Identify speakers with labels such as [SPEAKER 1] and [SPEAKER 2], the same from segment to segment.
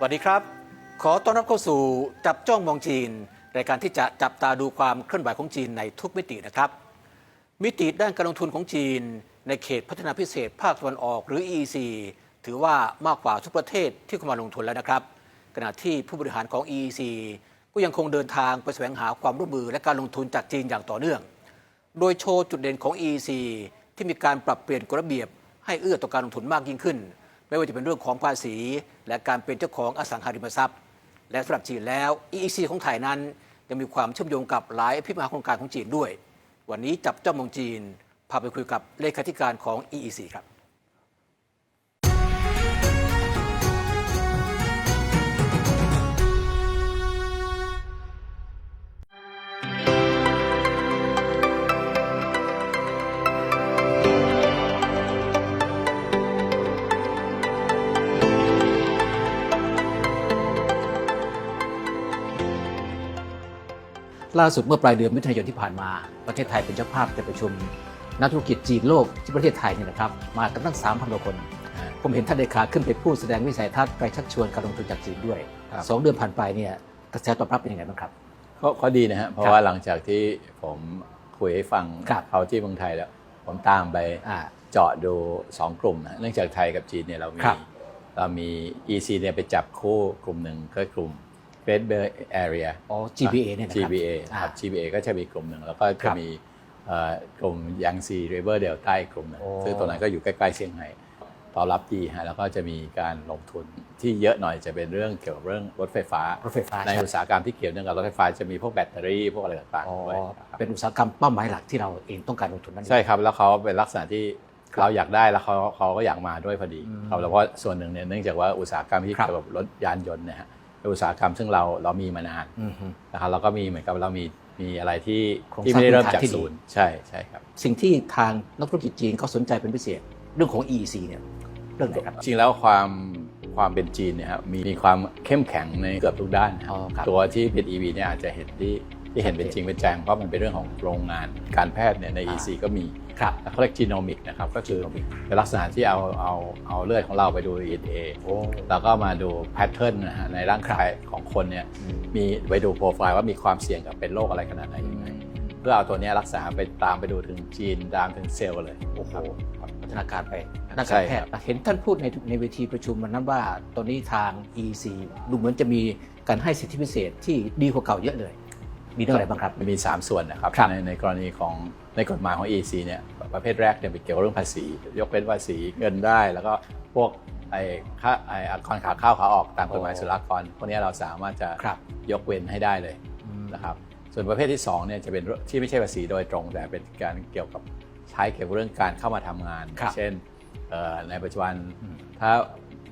[SPEAKER 1] สวัสดีครับ ขอต้อนรับเข้าสู่จับจ้องมองจีน รายการที่จะจับตาดูความเคลื่อนไหวของจีนในทุกมิตินะครับ มิติด้านการลงทุนของจีน ในเขตพัฒนาพิเศษภาคตะวันออกหรือ EEC ถือว่ามากกว่าทุกประเทศที่เข้ามาลงทุนแล้วนะครับ ขณะที่ผู้บริหารของ EEC ก็ยังคงเดินทางไปแสวงหาความร่วมมือและการลงทุนจากจีนอย่างต่อเนื่อง โดยโชว์จุดเด่นของ EEC ที่มีการปรับเปลี่ยนกฎระเบียบให้เอื้อต่อการลงทุนมากยิ่งขึ้น ไม่ว่าจะเป็นเรื่องของภาษี และการเป็นเจ้าของอสังหาริมทรัพย์ และสำหรับจีนแล้ว EEC ของไทยนั้นยังมีความเชื่อมโยงกับหลายพิมหาโครงการของจีนด้วย วันนี้จับจ้องมองจีนพาไปคุยกับเลขาธิการของ EEC ครับ ล่าสุดเมื่อปลายเดือนมิถุนายนที่ผ่านมา ประเทศไทยเป็นเจ้าภาพการประชุมนักธุรกิจจีนโลกที่ประเทศไทยเนี่ยนะครับ มากันตั้ง 3,000กว่าคน ผมเห็นท่านเลขาขึ้นไปพูดแสดงวิสัยทัศน์ไปชักชวนการลงทุนจากจีนด้วย
[SPEAKER 2] ครับ
[SPEAKER 1] สองเดือนผ่านไปเนี่ยกระแสตอบรับเป็นยังไงบ้างครับ
[SPEAKER 2] ก็ก็ดีนะฮะเพราะ
[SPEAKER 1] ครับ
[SPEAKER 2] ว่าหลังจากที่ผมคุยให้ฟัง
[SPEAKER 1] ครับ
[SPEAKER 2] เขาที่เมืองไทยแล้ว ผมตามไป
[SPEAKER 1] อ่า
[SPEAKER 2] เจาะดู 2 กลุ่มนะเนื่องจากไทยกับจีนเนี่ยเรามี
[SPEAKER 1] ครับ
[SPEAKER 2] เรามี EC เนี่ยไปจับคู่กลุ่มหนึ่งก็กลุ่ม Great Bay Area
[SPEAKER 1] อ๋อ GBA เนี่ยนะครับ
[SPEAKER 2] GBA
[SPEAKER 1] อ่า
[SPEAKER 2] ครับ GBA ก็จะมีกลุ่มหนึ่งแล้วก็
[SPEAKER 1] ครั
[SPEAKER 2] จะ
[SPEAKER 1] บ
[SPEAKER 2] มีเอ่อกลุ่มยังซีริเวอร์เดลต้ากลุ่มหนึ่ง
[SPEAKER 1] โอ้
[SPEAKER 2] ซึ่งตัวนั้นก็อยู่ใกล้ๆเซี่ยงไฮ้ตอบรับดีฮะแล้วก็จะมีการลงทุนที่เยอะหน่อยจะเป็นเรื่องเกี่ยวกับเรื่องรถไฟฟ้า
[SPEAKER 1] รถไฟฟ้า
[SPEAKER 2] ในอุตสาหกรรมที่เกี่ยวเนื่องกับรถไฟฟ้าจะมีพวกแบตเตอรี่พวกอะไรต่าง
[SPEAKER 1] อ๋อ
[SPEAKER 2] ๆด้วยครับ
[SPEAKER 1] เป็นอุตสาหกรรมเป้าหมายหลักที่เราเองต้องการลงทุนนั่นเอง
[SPEAKER 2] ใช่ครับแล้วเขาเป็นลักษณะที่
[SPEAKER 1] ครับ
[SPEAKER 2] เราอยากได้แล้วเขาเขาก็อยากมาด้วยพอดี
[SPEAKER 1] อืม
[SPEAKER 2] ครับแล้วก็ส่วนหนึ่งเนี่ยเนื่องจากว่าอุตสาหกรรมที่
[SPEAKER 1] ครับ
[SPEAKER 2] เกี่ยวกับรถยานยนต์เนี่ยฮะเป็น อุตสาหกรรมซึ่งเราเรามีมานาน
[SPEAKER 1] อือฮึ
[SPEAKER 2] นะครับเราก็มีเหมือนกับเรามีมีอะไรที่
[SPEAKER 1] โครง
[SPEAKER 2] ที่
[SPEAKER 1] สร้าง
[SPEAKER 2] ไม่ได้เริ่ม
[SPEAKER 1] พื้นฐาน
[SPEAKER 2] จาก
[SPEAKER 1] ที่ดี
[SPEAKER 2] ศูนย์ใช่ใช่ครับ
[SPEAKER 1] สิ่งที่ทางนักธุรกิจจีนเขาสนใจเป็นพิเศษ เรื่องของ EEC เนี่ยเรื่องไหนครับ
[SPEAKER 2] จริงแล้วความความเป็นจีนเนี่ยครับมีมีความเข้มแข็งในเกือบทุกด้านนะครับ
[SPEAKER 1] อ๋อครับ
[SPEAKER 2] ตัวที่เป็น EV เนี่ยอาจจะเห็นที่ที่เห็นเป็นจริงเป็นแจงเพราะมันเป็นเรื่องของโรงงานการแพทย์เนี่ยใน EC ก็มี
[SPEAKER 1] ครับ
[SPEAKER 2] เขาเรียกจีโนมิกนะครับก็คือ
[SPEAKER 1] Genomic
[SPEAKER 2] เป็นลักษณะที่เอาเอาเอาเลือดของเราไปดู DNA
[SPEAKER 1] โอ้
[SPEAKER 2] แล้วก็มาดูแพทเทิร์นนะฮะในร่างกายของคนเนี่ย
[SPEAKER 1] อืม
[SPEAKER 2] มีไปดูโปรไฟล์ว่ามีความเสี่ยงกับเป็นโรคอะไรขนาดไหนยังไงเพื่อเอาตัวเนี้ยรักษาไปตามไปดูถึงจีนตามถึงเซลล์เลย
[SPEAKER 1] โอ้โห
[SPEAKER 2] ครับ
[SPEAKER 1] พัฒนาการไปด้าน
[SPEAKER 2] ใช่
[SPEAKER 1] การแพทย์
[SPEAKER 2] ครับ
[SPEAKER 1] เห็นท่านพูดในในเวทีประชุมวันนั้นว่าตอนนี้ทาง EC ดูเหมือนจะมีการให้สิทธิพิเศษที่ดีกว่าเก่าเยอะเลย มีเรื่องอะไรบ้างครับ
[SPEAKER 2] มันมี3 ส่วนนะครับ
[SPEAKER 1] ครับ
[SPEAKER 2] ในในกรณีของในกฎหมายของ EC เนี่ยประเภทแรกเนี่ยเป็นเกี่ยวกับเรื่องภาษี ยกเป็นภาษีเงินได้ แล้วก็พวกไอ้ค่าไอ้อาคารขาเข้าขาออกตามกฎหมาย
[SPEAKER 1] โอ้
[SPEAKER 2] ศุลกากรพวกเนี้ยเราสามารถจะ
[SPEAKER 1] ครับ
[SPEAKER 2] ยกเว้นให้ได้เลย
[SPEAKER 1] อืม
[SPEAKER 2] นะครับส่วนประเภทที่2เนี่ยจะเป็นเรื่องที่ไม่ใช่ภาษีโดยตรง แต่เป็นการเกี่ยวกับใช้เกี่ยวกับเรื่องการเข้ามาทำงาน
[SPEAKER 1] ครับ
[SPEAKER 2] เช่นเอ่อในปัจจุบัน
[SPEAKER 1] อืม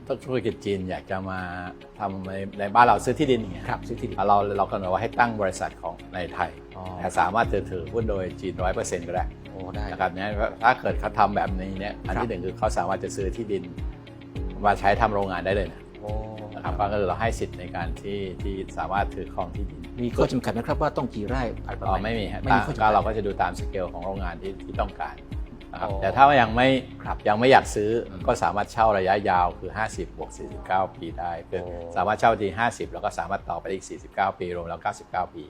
[SPEAKER 2] ถ้าธุรกิจจีนอยากจะมาทำในในบ้านเราซื้อที่ดินอย่างเงี้ย
[SPEAKER 1] ครับซื้อที่ดิน
[SPEAKER 2] เราเรากำหนดว่าให้ตั้งบริษัทของในไทย
[SPEAKER 1] อ๋อ
[SPEAKER 2] แต่สามารถถือถือหุ้นโดยจีนร้อยเปอร์เซ็นต์ก็ได้
[SPEAKER 1] โอ้ได้
[SPEAKER 2] นะครับเนี่ยถ้าเกิดเขาทำแบบนี้เนี่ยอัน
[SPEAKER 1] ครับ
[SPEAKER 2] ที่หนึ่งคือเขาสามารถจะซื้อที่ดิน มาใช้ทำโรงงานได้เลยนะ
[SPEAKER 1] โอ้
[SPEAKER 2] นะครับก็คือเราให้สิทธิ์ในการที่ที่สามารถถือครองที่ดิน
[SPEAKER 1] มีข้อจำกัดไหมครับว่าต้องกี่ไร่อะไรประ
[SPEAKER 2] อ๋
[SPEAKER 1] มา
[SPEAKER 2] อ
[SPEAKER 1] ณ
[SPEAKER 2] ไม่มีฮะ
[SPEAKER 1] ไม่มีข้อจำ
[SPEAKER 2] ก็
[SPEAKER 1] กัด
[SPEAKER 2] เราก็จะดูตามสเกลของโรงงานที่ที่ต้องการ นะครับ
[SPEAKER 1] อ๋อ
[SPEAKER 2] แต่ถ้ายังไม่
[SPEAKER 1] ครับ
[SPEAKER 2] ยังไม่อยากซื้ออ
[SPEAKER 1] ม
[SPEAKER 2] ก็สามารถเช่าระยะยาวคือ 50บวก49 ปีได้คือ
[SPEAKER 1] โอ้
[SPEAKER 2] สามารถเช่าที50 แล้วก็สามารถต่อไปอีก 49 ปีรวมแล้ว 99 ปี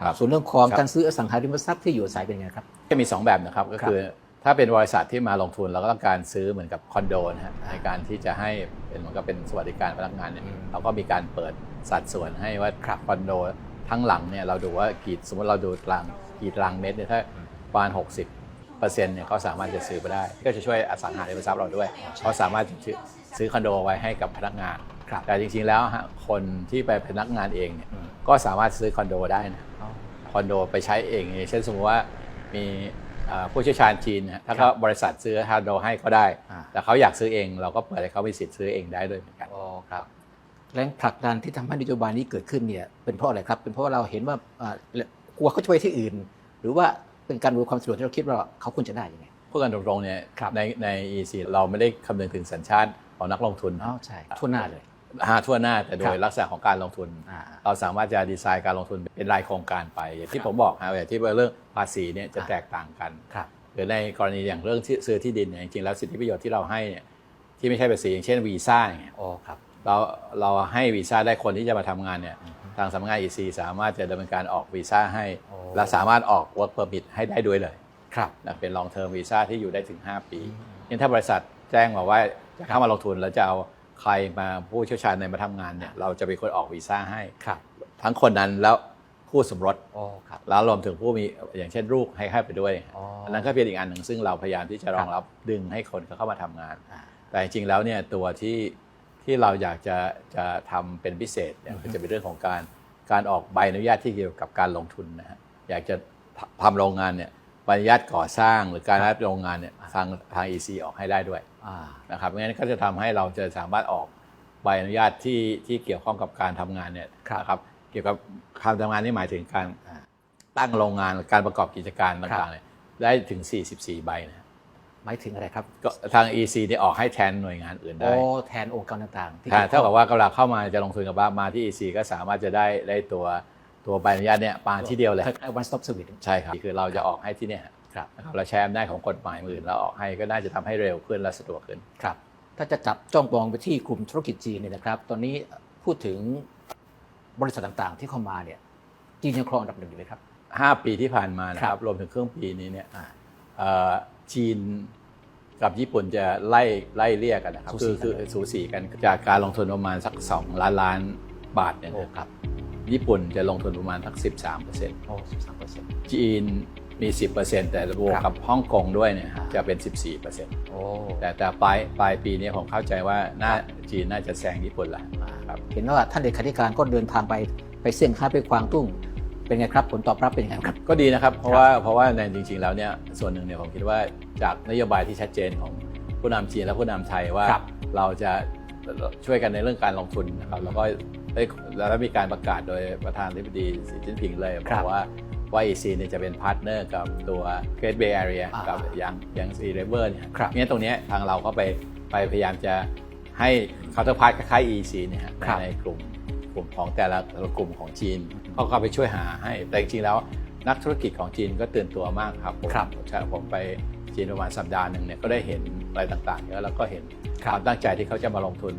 [SPEAKER 2] ครับ
[SPEAKER 1] ส่วนเรื่องของ
[SPEAKER 2] ครับ
[SPEAKER 1] การซื้ออสังหาริมทรัพย์ที่อยู่อาศัยเป็นไงครับ
[SPEAKER 2] จะมี 2 แบบนะครับก็
[SPEAKER 1] ครับ
[SPEAKER 2] คือถ้าเป็นบริษัทที่มาลงทุนเราก็ต้องการซื้อเหมือนกับคอนโดนะฮะในการที่จะให้เป็นเหมือนกับเป็นสวัสดิการพนักงานเนี่ย
[SPEAKER 1] อืม
[SPEAKER 2] เราก็มีการเปิดสัดส่วนให้ว่า
[SPEAKER 1] ครับ
[SPEAKER 2] คอนโดทั้งหลังเนี่ยเราดูว่ากี่สมมติเราดูตารางกี่ตารางเมตรเนี่ยถ้าประมาณ60 เปอร์เซ็นต์เนี่ยเขาสามารถจะซื้อไปได้ ก็จะช่วยอสังหาริมทรัพย์เราด้วยเขาสามารถจะซื้อซื้อคอนโดไว้ให้กับพนักงาน
[SPEAKER 1] ครับ
[SPEAKER 2] แต่จริงๆแล้วฮะคนที่ไปเป็นพนักงานเองเนี่ย
[SPEAKER 1] อืม
[SPEAKER 2] ก็สามารถซื้อคอนโดได้นะคอนโดไปใช้เองอย่างเช่นสมมติว่ามีเอ่อผู้เชี่ยวชาญจีนนะถ้า
[SPEAKER 1] ครั
[SPEAKER 2] เขา
[SPEAKER 1] บบ
[SPEAKER 2] ริษัทซื้อคอนโดให้ก็ได้
[SPEAKER 1] อ่า
[SPEAKER 2] แต่เขาอยากซื้อเองเราก็เปิดให้เขามีสิทธิ์ซื้อเองได้ด้วยเหมือนกัน
[SPEAKER 1] อ๋อครับแรงผลักดันที่ทำให้นโยบายนี้เกิดขึ้นเนี่ยเป็นเพราะอะไรครับเป็นเพราะว่าเราเห็นว่าอ่ากลัวเขาจะไปที่อื่น หรือว่า เป็นการดูความสะดวกที่เราคิดว่าเขาควรจะได้ยังไง
[SPEAKER 2] พูดกันตรงๆเนี่ย
[SPEAKER 1] ครับ
[SPEAKER 2] ในใน EC เราไม่ได้คำนึงถึงสัญชาติของนักลงทุน
[SPEAKER 1] อ๋อใช่ทั่วหน้าเลย
[SPEAKER 2] หาทั่วหน้าแต่โด
[SPEAKER 1] ครั
[SPEAKER 2] ย
[SPEAKER 1] บ
[SPEAKER 2] ลักษณะของการลงทุน
[SPEAKER 1] อ่า
[SPEAKER 2] เราสามารถจะดีไซน์การลงทุนเป็นรายโครงการไป อย่างที่
[SPEAKER 1] ครับ
[SPEAKER 2] ผมบอกฮะอย่างที่เรื่องภาษีเนี่ยจะ
[SPEAKER 1] อ่า
[SPEAKER 2] แตกต่างกัน
[SPEAKER 1] ครับ
[SPEAKER 2] หรือในกรณีอย่างเรื่องที่ซื้อที่ดินเนี่ยจริงๆแล้วสิทธิประโยชน์ที่เราให้เนี่ยที่ไม่ใช่ภาษีอย่างเช่นวีซ่าอย่างเงี้ย
[SPEAKER 1] อ๋อครับ
[SPEAKER 2] เราเราให้วีซ่าได้คนที่จะมาทำงานเนี่ย ทางสำนักงาน EC สามารถจะดำเนินการออกวีซ่าให้
[SPEAKER 1] โอ้
[SPEAKER 2] และสามารถออก work permit ให้ได้ด้วยเลย
[SPEAKER 1] ครับ
[SPEAKER 2] นะเป็น long term visa ที่อยู่ได้ถึง 5 ปีนี่ถ้าบริษัทแจ้งมาว่าจะเข้ามาลงทุนแล้วจะเอาใครมาผู้เชี่ยวชาญในมาทำงานเนี่ยเราจะเป็นคนออกวีซ่าให้
[SPEAKER 1] ครับ
[SPEAKER 2] ทั้งคนนั้นแล้วคู่สมรส
[SPEAKER 1] โอ้ครับ
[SPEAKER 2] แล้วรวมถึงผู้มีอย่างเช่นลูกให้ให้ไปด้วย
[SPEAKER 1] อ๋ออั
[SPEAKER 2] นนั้นก็เป็นอีกอันหนึ่งซึ่งเราพยายามที่จะรองรับดึงให้คนเข้ามาทำงาน
[SPEAKER 1] อ่า
[SPEAKER 2] แต่จริงๆแล้วเนี่ยตัวที่ ที่เราอยากจะจะทำเป็นพิเศษเนี่ยก็จะเป็นเรื่องของการการออกใบอนุญาตที่เกี่ยวกับการลงทุนนะฮะอยากจะททำโรงงานเนี่ยใบอนุญาตก่อสร้างหรือการรับโรงงานเนี่ยทางทาง EC ออกให้ได้ด้วย
[SPEAKER 1] อ่า
[SPEAKER 2] นะครับงั้นก็จะทำให้เราจะสามารถออกใบอนุญาตที่ที่เกี่ยวข้องกับการทำงานเนี่ย
[SPEAKER 1] ครับ
[SPEAKER 2] นะครับเกี่ยวกับการทำงานนี่หมายถึงการ
[SPEAKER 1] อ่า
[SPEAKER 2] ตั้งโรงงานการประกอบกิจการ
[SPEAKER 1] ครั
[SPEAKER 2] ต่า
[SPEAKER 1] บ
[SPEAKER 2] งๆเนี่ยได้ถึง 44 ใบนะ
[SPEAKER 1] ห มายถึงอะไรครับ
[SPEAKER 2] ก็ทาง EC เนี่ยออกให้แทนหน่วยงานอื่น
[SPEAKER 1] โอ้
[SPEAKER 2] ได้
[SPEAKER 1] แทนองค์กรต่างๆที่
[SPEAKER 2] ถ้า
[SPEAKER 1] ยวข้อง
[SPEAKER 2] เท่ากับว่าเวลาเข้ามาจะลงทุนกับบ้านมาที่ EC ก็สามารถจะได้ได้ตัวตัวใบอนุญาตเนี่ยมาที่เดียวเลย
[SPEAKER 1] วันสต็อปสวิต
[SPEAKER 2] ใช่ครับคือเราจะออกให้ที่เนี่ย
[SPEAKER 1] ครับ
[SPEAKER 2] นะครับเราใช้อำนาจของกฎหมายมือเราออกให้ก็น่าจะทำให้เร็วขึ้นและสะดวกขึ้น
[SPEAKER 1] ครับ ถ้าจะจับจ้องมองไปที่กลุ่มธุรกิจจีนเนี่ยนะครับ ตอนนี้พูดถึงบริษัทต่างๆ ที่เข้ามาเนี่ยจีนยังครองอันดับหนึ่งอยู่ไหมครับ
[SPEAKER 2] 5ปีที่ผ่านมานะค
[SPEAKER 1] ครั
[SPEAKER 2] รับบรวมถึงเครื่องปีนี้เนี่ย
[SPEAKER 1] อ่า
[SPEAKER 2] เอ่อจีน กับญี่ปุ่นจะไล่ไล่เรียกกันนะครับ
[SPEAKER 1] สู
[SPEAKER 2] คื
[SPEAKER 1] สี
[SPEAKER 2] อคือ
[SPEAKER 1] กันเลย
[SPEAKER 2] สูสีกันจากการลงทุนประมาณสัก 2 ล้านล้านบาทเนี่ย
[SPEAKER 1] โอ้
[SPEAKER 2] นะครับ ญี่ปุ่นจะลงทุนประมาณสัก 13%
[SPEAKER 1] โอ้สิบสามเปอร์เซ็นต์
[SPEAKER 2] จีนมี 10%แต่บวก
[SPEAKER 1] ครับ
[SPEAKER 2] กับฮ่องกงด้วยเนี่ย
[SPEAKER 1] อ่า
[SPEAKER 2] จะเป็น 14%
[SPEAKER 1] โอ้
[SPEAKER 2] แต่แต่ปลายปลายปีนี้ผมเข้าใจว่าน่าจีนน่าจะแซงญี่ปุ่นละครับ
[SPEAKER 1] เห็นว่าท่านเลขาธิการก็เดินทางไปไปเซี่ยงไฮ้ไปกวางตุ้ง เป็นไงครับผลตอบรับเป็นยังไงครับ
[SPEAKER 2] ก็ดีนะครับ เพราะว่าเพราะว่าในจริง ๆ แล้วเนี่ยส่วนหนึ่งเนี่ยผมคิดว่าจากนโยบายที่ชัดเจนของผู้นำจีนและผู้นำไทยว่า
[SPEAKER 1] ครับ
[SPEAKER 2] เราจะช่วยกันในเรื่องการลงทุนนะครับแล้วก็ได้แล้วมีการประกาศโดยประธานาธิบดีสีจิ้นผิงเลย
[SPEAKER 1] ครับ
[SPEAKER 2] บอกว่าว่า EC เนี่ยจะเป็นพาร์ทเนอร์กับตัว Great Bay Area
[SPEAKER 1] อ่า
[SPEAKER 2] กับยังยังซีเรเวอร์เนี่ย
[SPEAKER 1] ครับ
[SPEAKER 2] งั้นตรงเนี้ยทางเราก็ไปไปพยายามจะให้เคาน์เตอร์พาร์ทคล้ายๆ EC เนี่ยฮะ
[SPEAKER 1] ครับ
[SPEAKER 2] ในกลุ่มก ลุ่มของแต่ละแต่ละกลุ่มของจีนเขาก็ไปช่วยหาให้ แต่จริงๆแล้วนักธุรกิจของจีนก็ตื่นตัวมากครับผม
[SPEAKER 1] ครับ
[SPEAKER 2] ใช่ผมไปจีนประมาณสัปดาห์หนึ่งเนี่ยก็ได้เห็นอะไรต่างๆเยอะแล้วก็เห็น
[SPEAKER 1] ค
[SPEAKER 2] ครับวามตั้งใจที่เขาจะมาลงทุน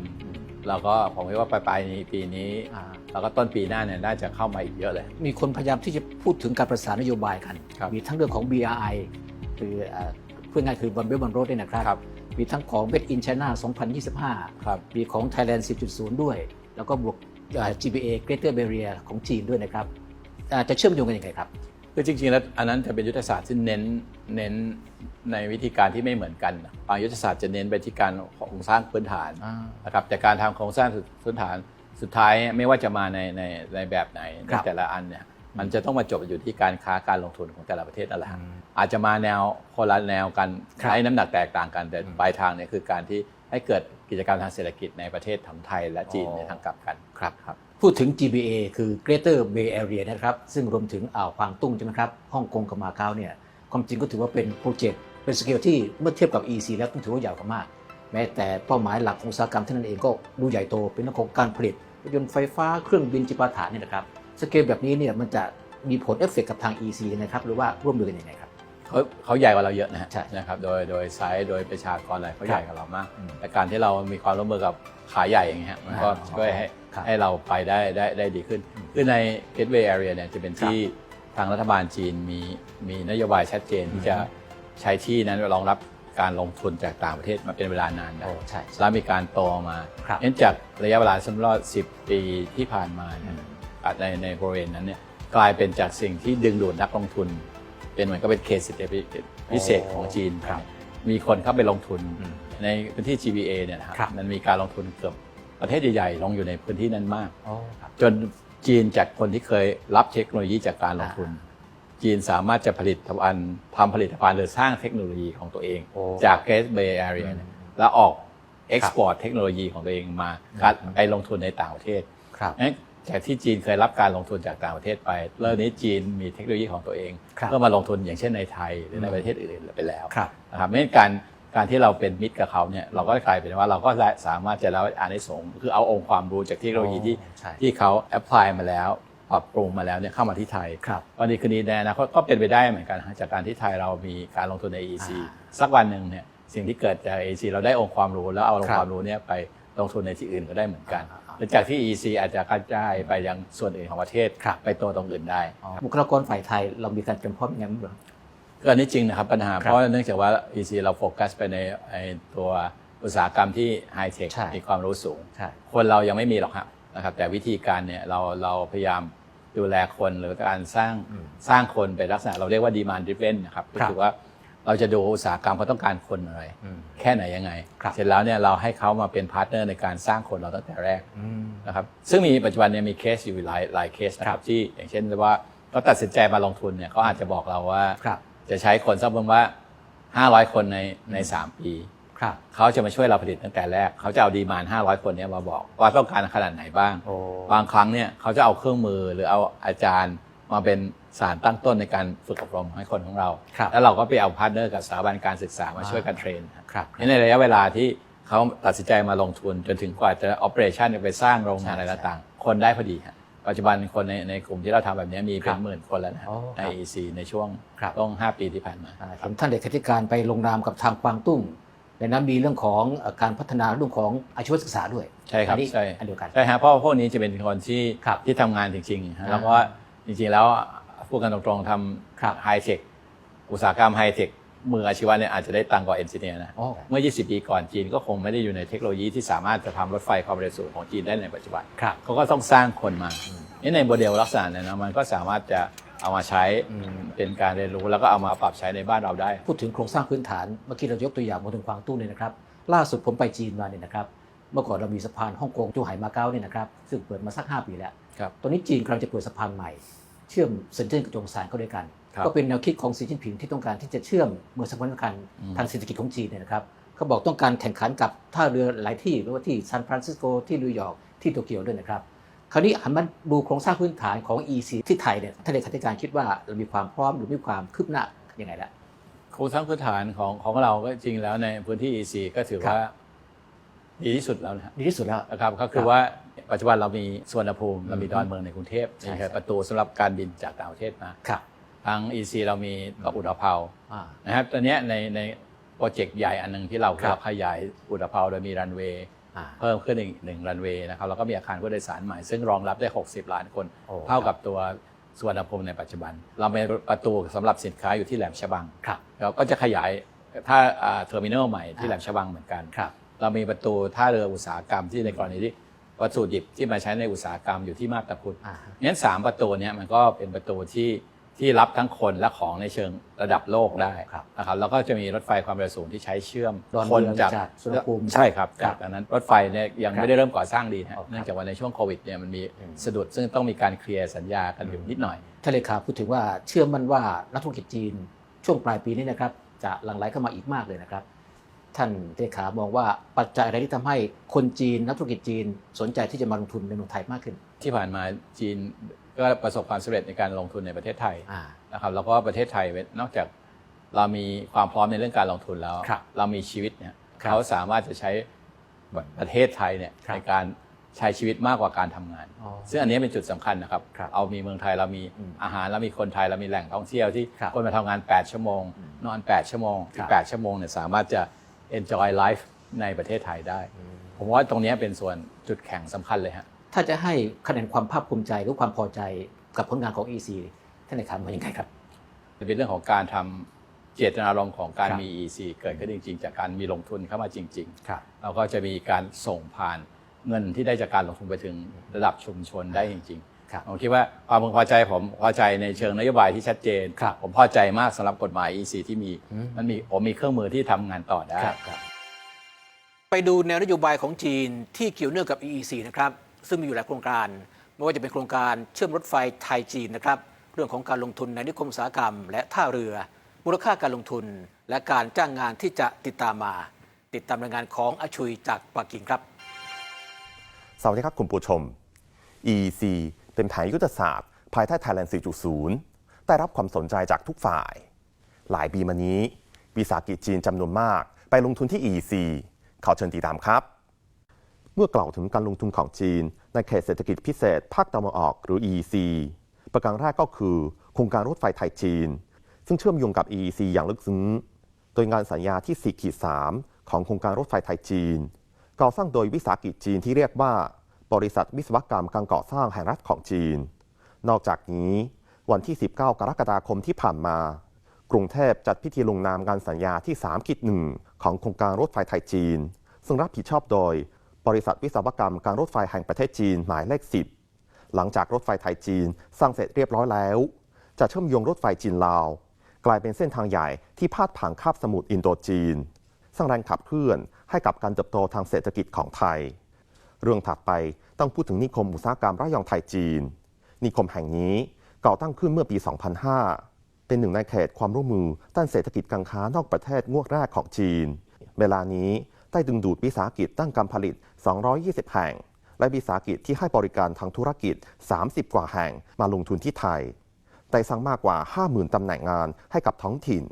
[SPEAKER 2] เราก็ผมคิดว่าปลายปลายๆนี้ปีนี้
[SPEAKER 1] อ่า
[SPEAKER 2] แล้วก็ต้นปีหน้าเนี่ยน่าจะเข้ามาอีกเยอะเลย
[SPEAKER 1] มีคนพยายามที่จะพูดถึงการประสานนโยบายกัน
[SPEAKER 2] ครับ
[SPEAKER 1] มีทั้งเรื่องของ BRI คือเอ่อพูดง่ายๆคือ One Belt One Road เนี่ยนะครับ
[SPEAKER 2] ครับ
[SPEAKER 1] มีทั้งของ Made in China 2025
[SPEAKER 2] ครับ
[SPEAKER 1] มีของ Thailand 10.0 ด้วย แล้วก็บวกเอ่อ GBA Greater Barrier ของจีนด้วยนะครับอ่าจะเชื่อมโยงกันยังไงครับ
[SPEAKER 2] คือจริงๆแล้วอันนั้นจะเป็นยุทธศาสตร์ที่เน้นเน้นในวิธีการที่ไม่เหมือนกันบางยุทธศาสตร์จะเน้นไปที่การโครงสร้างพื้นฐานนะครับแต่การทำโครงสร้างพื้นฐานสุดท้ายไม่ว่าจะมาในในในแบบไหน
[SPEAKER 1] ค
[SPEAKER 2] ใน
[SPEAKER 1] รับ
[SPEAKER 2] แต่ละอันเนี่ยมันจะต้องมาจบอยู่ที่การค้าการลงทุนของแต่ละประเทศนั่นแหละ
[SPEAKER 1] อืม
[SPEAKER 2] อาจจะมาแนวคนละแนวกัน
[SPEAKER 1] ครับ
[SPEAKER 2] ให้น้ำหนักแตกต่างกันแต่
[SPEAKER 1] อืม
[SPEAKER 2] ปลายทางเนี่ยคือการที่ให้เกิด กิจกรรมทางเศรษฐกิจในประเทศทั้งไทยและจีน
[SPEAKER 1] อ๋อ
[SPEAKER 2] ในทางกลับกัน
[SPEAKER 1] ครับครับ พูดถึง GBA คือ Greater Bay Area นะครับ ซึ่งรวมถึงอ่าวกวางตุ้งใช่ไหมครับฮ่องกงกับมาเก๊าเนี่ยความจริงก็ถือว่าเป็นโปรเจกต์เป็นสเกลที่เมื่อเทียบกับ EC แล้วต้องถือว่าใหญ่กว่ามาก แม้แต่เป้าหมายหลักของอุตสาหกรรมเท่านั้นเองก็ดูใหญ่โตเป็นเรื่องของการผลิตรถยนต์ไฟฟ้าเครื่องบินจิปาถะเนี่ยนะครับสเกลแบบนี้เนี่ยมันจะมีผลเอฟเฟกต์กับทาง EC นะครับหรือว่าร่วมมือกันยังไงครับ
[SPEAKER 2] เขาเขาใหญ่กว่าเราเยอะนะฮะ
[SPEAKER 1] ใช่
[SPEAKER 2] นะครับโดยโดยไซส์โดยประชากรอะไรเขา
[SPEAKER 1] ครับ
[SPEAKER 2] ใหญ่กว่าเรามาก
[SPEAKER 1] อืม
[SPEAKER 2] แต่การที่เรามีความร่วมมือกับขายใหญ่อย่างเงี้ยมันก็
[SPEAKER 1] อ่า
[SPEAKER 2] ช่วยให้
[SPEAKER 1] ครับ
[SPEAKER 2] ให้เราไปได้ได้ได้ดีขึ้นคือใน Gateway Area เนี่ยจะเป็นที่ทางรัฐบาลจีนมีมีนโยบายชัดเจนที่จะใช้ที่นั้นรองรับการลงทุนจากต่างประเทศมาเป็นเวลานานนะ
[SPEAKER 1] โอ้ใช่ใช่
[SPEAKER 2] แล้วมีการโตมา
[SPEAKER 1] ครับ
[SPEAKER 2] เนื่องจากระยะเวลาสำรอด 10 ปีที่ผ่านมาเนี่ยอาจในในบริเวณนั้นเนี่ยกลายเป็นจากสิ่งที่ดึงดูดนักลงทุน เป็นเหมือนก็เป็นเคสพิเศษของจีน
[SPEAKER 1] ครับ
[SPEAKER 2] มีคนเข้าไปลงทุน
[SPEAKER 1] อืม
[SPEAKER 2] ในพื้นที่ GBA เนี่ยนะค
[SPEAKER 1] ครั
[SPEAKER 2] รับบมันมีการลงทุนเกือบประเทศใหญ่ๆลงอยู่ในพื้นที่นั้นมาก
[SPEAKER 1] โอ้ครับ
[SPEAKER 2] จนจีนจากคนที่เคยรับเทคโนโลยีจากการลงทุน จีนสามารถจะผลิตภัณฑ์ทำผลิตภัณฑ์หรือสร้างเทคโนโลยีของตัวเอง
[SPEAKER 1] โอ้
[SPEAKER 2] จาก Great Bay Area เนี่ยแล้วออกเอ็กซ์พอร์ตเทคโนโลยีของตัวเองมาการไปลงทุนในต่างประเทศ
[SPEAKER 1] ครับ
[SPEAKER 2] งั้น จากที่จีนเคยรับการลงทุนจากต่างประเทศไปเริ่มนี้จีนมีเทคโนโลยีของตัวเอง
[SPEAKER 1] ครับ
[SPEAKER 2] เพื่อมาลงทุนอย่างเช่นในไทยหรือในประเทศอื่นๆไปแล้ว
[SPEAKER 1] ครับ
[SPEAKER 2] นะครับไม่งั้นการการที่เราเป็นมิตรกับเขาเนี่ยเราก็กลายเป็นว่าเราก็สามารถจะรับอานิสงส์คือเอาองค์ความรู้จากเทคโนโลยีที่
[SPEAKER 1] ใช่
[SPEAKER 2] ที่เขาแอพพลายมาแล้วปรับปรุงมาแล้วเนี่ยเข้ามาที่ไทย
[SPEAKER 1] ครับ
[SPEAKER 2] วันนี้คืนนี้แน่นะก็เป็นไปได้เหมือนกันฮะจากการที่ไทยเรามีการลงทุนใน EC
[SPEAKER 1] อ่า
[SPEAKER 2] สักวันหนึ่งเนี่ยสิ่งที่เกิดจาก EC เราได้องค์ความรู้แล้วเอาอง
[SPEAKER 1] ครั
[SPEAKER 2] ค์
[SPEAKER 1] บ
[SPEAKER 2] ความรู้เนี่ยไปผลงทุนในที่อื่นก็ได้เหมือนกัน
[SPEAKER 1] อ่าอ่า
[SPEAKER 2] หรือจากที่ EC อาจจะกระจายไปยังส่วนอื่นของประเทศ
[SPEAKER 1] ครับ
[SPEAKER 2] ไปตัวตรงอื่นได้
[SPEAKER 1] บุคลากรฝ่ายไทยเรามีการเตรียมพร้อมยังไงบ้าง
[SPEAKER 2] ก็อันนี้จริงนะครับปัญหา
[SPEAKER 1] ครับ
[SPEAKER 2] เพราะเนื่องจากว่า EC เราโฟกัสไปในไอ้ตัวอุตสาหกรรมที่ไฮเทค
[SPEAKER 1] ใช่
[SPEAKER 2] มีความรู้สูง
[SPEAKER 1] ใช่
[SPEAKER 2] คนเรายังไม่มีหรอกครับนะครับ แต่วิธีการเนี่ยเราเราพยายามดูแลคนหรือการสร้าง
[SPEAKER 1] อืม
[SPEAKER 2] สร้างคนเป็นลักษณะเราเรียกว่า demand driven นะครับก็
[SPEAKER 1] ครับ
[SPEAKER 2] คือว่า เราจะดูอุตสาหกรรมเขาต้องการคนอะไร
[SPEAKER 1] อืม
[SPEAKER 2] แค่ไหนยังไง
[SPEAKER 1] ครับ
[SPEAKER 2] เสร็จแล้วเนี่ยเราให้เขามาเป็นพาร์ทเนอร์ในการสร้างคนเราตั้งแต่แรก
[SPEAKER 1] อืม
[SPEAKER 2] นะครับซึ่งมีปัจจุบันเนี่ยมีเคสอยู่หลายหลายเคสนะค
[SPEAKER 1] ครั
[SPEAKER 2] รับบที่อย่างเช่นว่าเขาตัดสินใจมาลงทุนเนี่ยเขาอาจจะบอกเราว่า
[SPEAKER 1] ครับ
[SPEAKER 2] จะใช้คนสักประมาณว่า 500 คนในใน 3 ปี
[SPEAKER 1] ครับ
[SPEAKER 2] เขาจะมาช่วยเราผลิตตั้งแต่แรก เขาจะเอาดีมาน500 คนเนี้มาบอกว่าต้องการขนาดไหนบ้าง
[SPEAKER 1] โอ้
[SPEAKER 2] บางครั้งเนี่ยเขาจะเอาเครื่องมือหรือเอาอาจารย์ มาเป็นสารตั้งต้นในการฝึกอบรมให้คนของเรา
[SPEAKER 1] ครับ
[SPEAKER 2] แล้วเราก็ไปเอาพาร์ทเนอร์กับสถาบันการศึกษามาช่วยกันเทรน
[SPEAKER 1] ครับ
[SPEAKER 2] นี่ในระยะเวลาที่เขาตัดสินใจมาลงทุนจนถึงกว่าจะ operation ไปสร้างโรงงานอะไร
[SPEAKER 1] ใช่
[SPEAKER 2] ต่างๆคนได้พอดีฮะปัจจุบันคนในในกลุ่มที่เราทำแบบนี้มีเป็
[SPEAKER 1] ครั
[SPEAKER 2] น
[SPEAKER 1] บ
[SPEAKER 2] หมื่นคนแล้วนะฮะ
[SPEAKER 1] อ๋อ
[SPEAKER 2] ใน
[SPEAKER 1] ครับ
[SPEAKER 2] EC ในช่วง
[SPEAKER 1] ครับ
[SPEAKER 2] ต้องห้าปีที่ผ่านมา
[SPEAKER 1] อ่าเห็นท่านเลขาธิการไปลงนามกับทางกวางตุ้งในนั้นมีเรื่องของเอ่อการพัฒนาเรื่องของอาชีวศึกษาด้วย
[SPEAKER 2] ใช่ครับ
[SPEAKER 1] อันนี้
[SPEAKER 2] ใช่
[SPEAKER 1] อันเดียวกัน
[SPEAKER 2] ใช่ฮะเพราะว่าพวกนี้จะเป็นคนที่
[SPEAKER 1] ครับ
[SPEAKER 2] ที่ทำงานจริงๆฮะ
[SPEAKER 1] อ่า
[SPEAKER 2] แล้วก็ จริงๆแล้วพูดกันตรงๆท
[SPEAKER 1] ครับำ
[SPEAKER 2] ไฮเทคอุตสาหกรรมไฮเทคมืออาชีวะเนี่ยอาจจะได้ตังค์กว่าเอนจิเนียร์นะ
[SPEAKER 1] อ๋อ
[SPEAKER 2] เมื่อ 20 ปีก่อนจีนก็คงไม่ได้อยู่ในเทคโนโลยีที่สามารถจะทำรถไฟความเร็วสูงของจีนได้ในปัจจุบัน
[SPEAKER 1] ครับ
[SPEAKER 2] เขาก็ต้องสร้างคนมานี่ในโมเดลลักษณะเนี่ยนะมันก็สามารถจะเอามาใช้
[SPEAKER 1] อืม
[SPEAKER 2] เป็นการเรียนรู้แล้วก็เอามาปรับใช้ในบ้านเราได้
[SPEAKER 1] พูดถึงโครงสร้างพื้นฐานเมื่อกี้เรายกตัวอย่างมาถึงกวางตุ้งเนี่ยนะครับ ล่าสุดผมไปจีนมาเนี่ยนะครับ เมื่อก่อนเรามีสะพานฮ่องกงจูไห่มาเก๊าเนี่ยนะครับซึ่งเปิดมาสัก 5 ปีแล้ว
[SPEAKER 2] ครับ
[SPEAKER 1] ตอนนี้จีนกำลังจะเปิดสะพานใหม่ เชื่อมเซินเจิ้นกับจงซานเข้าด้วยกัน
[SPEAKER 2] ครับ
[SPEAKER 1] ก็เป็นแนวคิดของสีจิ้นผิงที่ต้องการที่จะเชื่อมเมืองสำคัญ
[SPEAKER 2] อืม
[SPEAKER 1] ทางเศรษฐกิจของจีนเนี่ยนะครับเขาบอกต้องการแข่งขันกับท่าเรือหลายที่ไม่ว่าที่ซานฟรานซิสโกที่นิวยอร์กที่โตเกียวด้วยนะครับ คราวนี้หันมาดูโครงสร้างพื้นฐานของ EC ที่ไทยเนี่ยท่านเลขาธิการคิดว่าเรามีความพร้อมหรือมีความคืบหน้ายังไงละ
[SPEAKER 2] โครงสร้างพื้นฐานของของเราก็จริงแล้วในพื้นที่ EC ก็ถือ
[SPEAKER 1] ครับ
[SPEAKER 2] ว่า ดีที่สุดแล้วนะฮะ
[SPEAKER 1] ดีที่สุดแล้ว
[SPEAKER 2] นะครับก็คื
[SPEAKER 1] ครั
[SPEAKER 2] อบว่าปัจจุบันเรามีสวนภูมิเรามี
[SPEAKER 1] อืม
[SPEAKER 2] ดอนเมืองในกรุงเทพ
[SPEAKER 1] ใช่
[SPEAKER 2] นี่
[SPEAKER 1] ใช่
[SPEAKER 2] คือประตูสำหรับการบินจากต่างประเทศมา
[SPEAKER 1] ครับ
[SPEAKER 2] ทาง EC เรามีเกาะอุตภเปา
[SPEAKER 1] อ่า
[SPEAKER 2] นะครับตอนเนี้ยในในโปรเจกต์ใหญ่อันหนึ่งที่เรา
[SPEAKER 1] ครับ
[SPEAKER 2] ขยายอุตภเปาโดยมีรันเวย์
[SPEAKER 1] อ่า
[SPEAKER 2] เพิ่มขึ้นอีกหนึ่งรันเวย์นะครับแล้วก็มีอาคารผู้โดยสารใหม่ ซึ่งรองรับได้ 60 ล้านคน
[SPEAKER 1] โอ้
[SPEAKER 2] เท่ากับตัวสุวรรณภูมิในปัจจุบัน เราเป็นประตูสำหรับสินค้าอยู่ที่แหลมฉบัง
[SPEAKER 1] ครับ
[SPEAKER 2] เราก็จะขยายถ้าเทอร์มินอลใหม่ที่แหลมฉบังเหมือนกัน
[SPEAKER 1] ครับ
[SPEAKER 2] เรามีประตูท่าเรืออุตสาหกรรมที่ในกรณีที่วัตถุดิบที่มาใช้ในอุตสาหกรรมอยู่ที่มาบตาพุธ
[SPEAKER 1] อ่า
[SPEAKER 2] งั้นสามประตูเนี้ยมันก็เป็นประตูที่ที่รับทั้งคนและของในเชิงระดับโลกได้
[SPEAKER 1] ครับ
[SPEAKER 2] นะครับแล้วก็จะมีรถไฟความเร็วสูงที่ใช้เชื่อม
[SPEAKER 1] ดอน
[SPEAKER 2] คน
[SPEAKER 1] เมือง
[SPEAKER 2] จาก
[SPEAKER 1] จากสุวรรณภูมิ
[SPEAKER 2] ใช่ครับ
[SPEAKER 1] ครั
[SPEAKER 2] จา
[SPEAKER 1] บ
[SPEAKER 2] กนั้นรถไฟเนี่ยยัง
[SPEAKER 1] ครับ
[SPEAKER 2] ไม่ได้เริ่มก่อสร้างดีนะ
[SPEAKER 1] อ๋อครับ
[SPEAKER 2] เนื่องจากว่าในช่วงโควิดเนี่ยมันมี
[SPEAKER 1] อืม
[SPEAKER 2] สะดุดซึ่งต้องมีการเคลียร์สัญญากันอยู่นิดหน่อย
[SPEAKER 1] ท่านเลขาพูดถึงว่าเชื่อมั่นว่านักธุรกิจจีนช่วงปลายปีนี้นะครับจะหลั่งไหลเข้ามาอีกมากเลยนะครับ ท่านเลขามองว่าปัจจัยอะไรที่ทำให้คนจีนนักธุรกิจจีนสนใจที่จะมาลงทุนในเมืองไทยมากขึ้น
[SPEAKER 2] ที่ผ่านมาจีนก็ประสบความสำเร็จในการลงทุนในประเทศไทย
[SPEAKER 1] อ่า
[SPEAKER 2] นะครับแล้วก็ประเทศไทยนอกจากเรามีความพร้อมในเรื่องการลงทุนแล้ว
[SPEAKER 1] ครับ
[SPEAKER 2] เรามีชีวิตเนี่ย
[SPEAKER 1] ครับ
[SPEAKER 2] เขาสามารถจะใช้ประเทศไทยเนี่ย
[SPEAKER 1] ครับ
[SPEAKER 2] ในการใช้ชีวิตมากกว่าการทำงาน
[SPEAKER 1] อ๋อ
[SPEAKER 2] ซึ่งอันนี้เป็นจุดสำคัญนะครับ
[SPEAKER 1] ครับ
[SPEAKER 2] เอามีเมืองไทยเรามี
[SPEAKER 1] อืม
[SPEAKER 2] อาหารเรามีคนไทยเรามีแหล่งท่องเที่ยวที่
[SPEAKER 1] ครับ
[SPEAKER 2] คนมาทำงาน 8 ชั่วโมง
[SPEAKER 1] อืม
[SPEAKER 2] นอน 8 ชั่วโมง
[SPEAKER 1] ค
[SPEAKER 2] อี
[SPEAKER 1] รั
[SPEAKER 2] ก
[SPEAKER 1] บ
[SPEAKER 2] 8ชั่วโมงเนี่ยสามารถจะ enjoy life ในประเทศไทยได้ ผมว่าตรงนี้เป็นส่วนจุดแข็งสำคัญเลยฮะ
[SPEAKER 1] ถ้าจะให้คะแนนความภาคภูมิใจหรือความพอใจกับผลงานของ EC ท่านเลขามองยังไงครับ
[SPEAKER 2] เป็นเรื่องของการทำเจตนารมณ์ของการ
[SPEAKER 1] ครับ
[SPEAKER 2] มี EC เกิดขึ้นจริง ๆ จากการมีลงทุนเข้ามาจริงๆ
[SPEAKER 1] ครับ
[SPEAKER 2] เราก็จะมีการส่งผ่านเงินที่ได้จากการลงทุนไปถึงระดับชุมชนได้จริง
[SPEAKER 1] ครับ
[SPEAKER 2] ๆผมคิดว่าความพึงพอใจผมพอใจในเชิงนโยบายที่ชัดเจน
[SPEAKER 1] ครับ
[SPEAKER 2] ผมพอใจมากสำหรับกฎหมาย EC ที่มี
[SPEAKER 1] อืม
[SPEAKER 2] มันมีผมมีเครื่องมือที่ทำงานต่อได้
[SPEAKER 1] ครับครับ ไปดูแนวนโยบายของจีนที่เกี่ยวเนื่องกับ EEC นะครับซึ่งมีอยู่หลายโครงการ ไม่ว่าจะเป็นโครงการเชื่อมรถไฟไทยจีนนะครับเรื่องของการลงทุนในนิคมอุตสาหกรรม และท่าเรือ มูลค่าการลงทุน และการจ้างงานที่จะติดตามมา ติดตามรายงานของอาชุยจากปักกิ่งครับ
[SPEAKER 3] สวัสดีครับคุณผู้ชม EEC เป็นแผนยุทธศาสตร์ ภายใต้ Thailand 4.0 ได้รับความสนใจจากทุกฝ่าย หลายปีมานี้วิสาหกิจจีนจำนวนมาก ไปลงทุนที่ EEC ขอเชิญติดตามครับ เมื่อกล่าวถึงการลงทุนของจีน ในเขตเศรษฐกิจพิเศษภาคตะวันออกหรือ EEC ประการแรกก็คือ โครงการรถไฟไทยจีน ซึ่งเชื่อมโยงกับ EEC อย่างลึกซึ้ง โดยงานสัญญาที่4ขีด3ของโครงการรถไฟไทยจีน ก่อสร้างโดยวิสาหกิจจีนที่เรียกว่า บริษัทวิศวกรรมการก่อสร้างแห่งรัฐของจีน นอกจากนี้วันที่ 19 กรกฎาคมที่ผ่านมา กรุงเทพจัดพิธีลงนามการสัญญาที่3กิจหนึ่งของโครงการรถไฟไทยจีน ซึ่งรับผิดชอบโดย บริษัทวิศวกรรมการรถไฟแห่งประเทศจีนหมายเลข 10 หลังจากรถไฟไทยจีนสร้างเสร็จเรียบร้อยแล้ว จะเชื่อมโยงรถไฟจีนลาว กลายเป็นเส้นทางใหญ่ที่พาดผ่านคาบสมุทรอินโดจีน สร้างแรงขับเคลื่อนให้กับการเติบโตทางเศรษฐกิจของไทย เรื่องถัดไปต้องพูดถึงนิคมอุตสาหกรรมระยองไทยจีน นิคมแห่งนี้ก่อตั้งขึ้นเมื่อปี 2005 เป็นหนึ่งในเขตความร่วมมือด้านเศรษฐกิจการค้านอกประเทศงวดแรกของจีน เวลานี้ได้ดึงดูดวิสาหกิจตั้งการผลิต 220 แห่ง และวิสาหกิจที่ให้บริการทางธุรกิจ 30 กว่าแห่งมาลงทุนที่ไทยได้สร้างมากกว่า 50,000 ตำแหน่งงานให้กับท้องถิ่น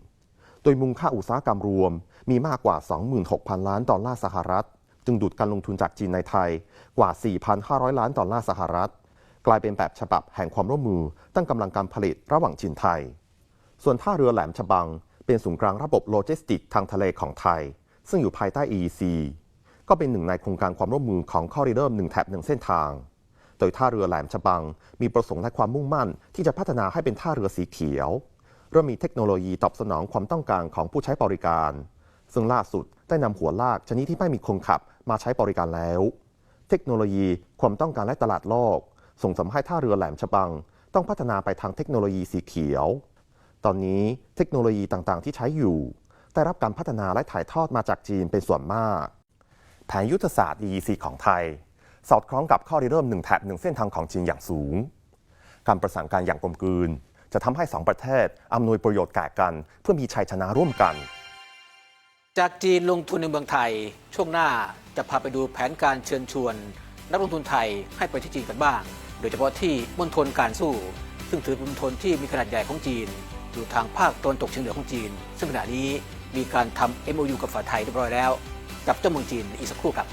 [SPEAKER 3] โดยมูลค่าอุตสาหกรรมรวมมีมากกว่า 26,000 ล้านดอลลาร์สหรัฐ จึงดูดการลงทุนจากจีนในไทยกว่า 4,500 ล้านดอลลาร์สหรัฐ กลายเป็นแบบฉบับแห่งความร่วมมือตั้งกำลังการผลิตระหว่างจีนไทย ส่วนท่าเรือแหลมฉบัง เป็นศูนย์กลางระบบโลจิสติกส์ทางทะเลของไทย ซึ่งอยู่ภายใต้ EEC ก็เป็นหนึ่งในโครงการความร่วมมือของคอริเดอร์หนึ่งแถบหนึ่งเส้นทาง โดยท่าเรือแหลมฉบัง มีประสงค์และความมุ่งมั่น ที่จะพัฒนาให้เป็นท่าเรือสีเขียวเริ่มมีเทคโนโลยีตอบสนองความต้องการของผู้ใช้บริการ ซึ่งล่าสุดได้นำหัวลากชนิดที่ไม่มีคนขับมาใช้บริการแล้ว เทคโนโลยีความต้องการและตลาดโลก ส่งสริมให้ท่าเรือแหลมฉบัง ต้องพัฒนาไปทางเทคโนโลยีสีเขียว ตอนนี้เทคโนโลยีต่างๆ ที่ใช้อยู่ ได้รับการพัฒนาและถ่ายทอดมาจากจีนเป็นส่วนมาก แผนยุทธศาสตร์ EEC ของไทย สอดคล้องกับข้อริเริ่มหนึ่งแถบหนึ่งเส้นทางของจีนอย่างสูง การประสานการอย่างกลมกลืน จะทำให้สองประเทศอำนวยประโยชน์แก่กัน เพื่อมีชัยชนะร่วมกัน
[SPEAKER 1] จากจีนลงทุนในเมืองไทย ช่วงหน้าจะพาไปดูแผนการเชิญชวน นักลงทุนไทยให้ไปที่จีนกันบ้าง โดยเฉพาะที่มณฑลการสู้ ซึ่งถือเป็นมณฑลที่มีขนาดใหญ่ของจีน อยู่ทางภาคตะวันตกเฉียงเหนือของจีน ซึ่งขณะนี้มีการทำ MOU กับฝ่ายไทยเรียบร้อยแล้ว กับเจ้าเมืองจีนอีกสักครู่ครับ